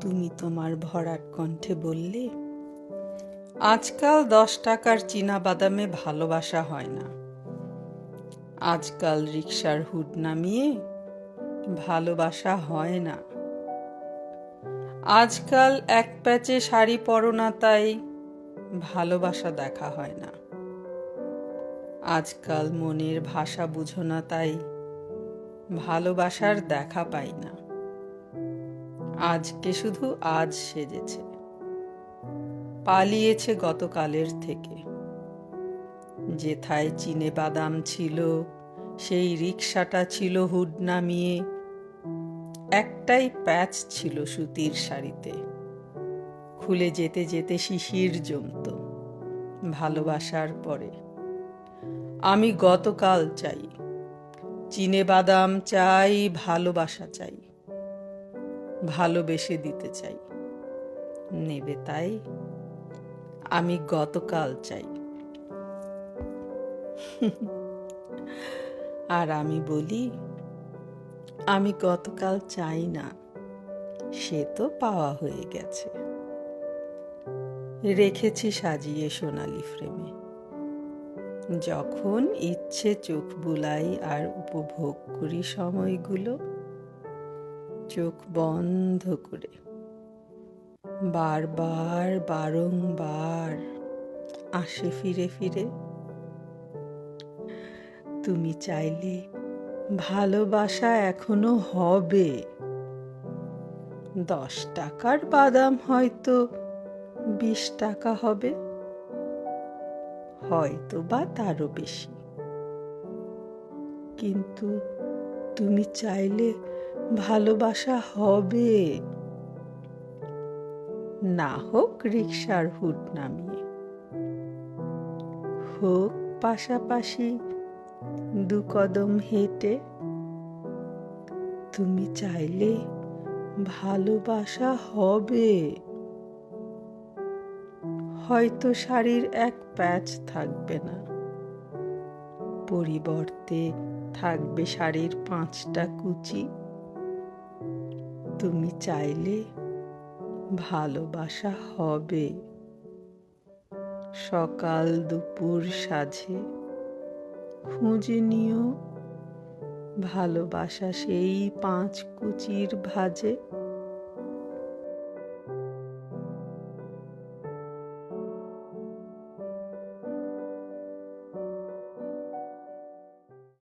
তুমি তোমার ভরাট কণ্ঠে বললে, আজকাল দশ টাকার চীনা বাদামে ভালোবাসা হয় না। আজকাল রিক্সার হুড নামিয়ে ভালোবাসা হয় না। আজকাল এক প্যাচে শাড়ি পরো না তাই ভালোবাসা দেখা হয় না। আজকাল মনের ভাষা বুঝো না তাই ভালোবাসার দেখা পাই না। আজকে শুধু আজ সেজেছে। পালিয়েছে গতকালের থেকে। যেথায় চিনে বাদাম ছিল, সেই রিক্সাটা ছিল হুড নামিয়ে। একটাই প্যাচ ছিল সুতির শাড়িতে। খুলে যেতে যেতে শিশির জমত ভালোবাসার পরে। আমি গতকাল চাই, চিনে বাদাম চাই, ভালোবাসা চাই। ভালোবেসে দিতে চাই। নেবে তাই আমি গতকাল চাই। আর আমি বলি, আমি গতকাল চাই না, সে তো পাওয়া হয়ে গেছে। রেখেছি সাজিয়ে সোনালি ফ্রেমে। যখন ইচ্ছে চোখ বুলাই আর উপভোগ করি সময়গুলো চোখ বন্ধ করে। বারবার, বারংবার আসে ফিরে ফিরে। তুমি চাইলে ভালোবাসা এখনও হবে। দশ টাকার বাদাম হয়তো বিশ টাকা হবে। হয়তো বা তারও বেশি। কিন্তু তুমি চাইলে ভালোবাসা হবে। না হোক রিক্সার হুট নামিয়ে। হোক পাশাপাশি দু কদম হেঁটে। তুমি চাইলে ভালোবাসা হবে। হয়তো শাড়ির এক প্যাচ থাকবে না। পরিবর্তে থাকবে শাড়ির পাঁচটা কুচি। তুমি চাইলে ভালোবাসা হবে। সকাল দুপুর সাঝে খুঁজে নিও। ভালোবাসা সেই পাঁচ কুচির ভাজে।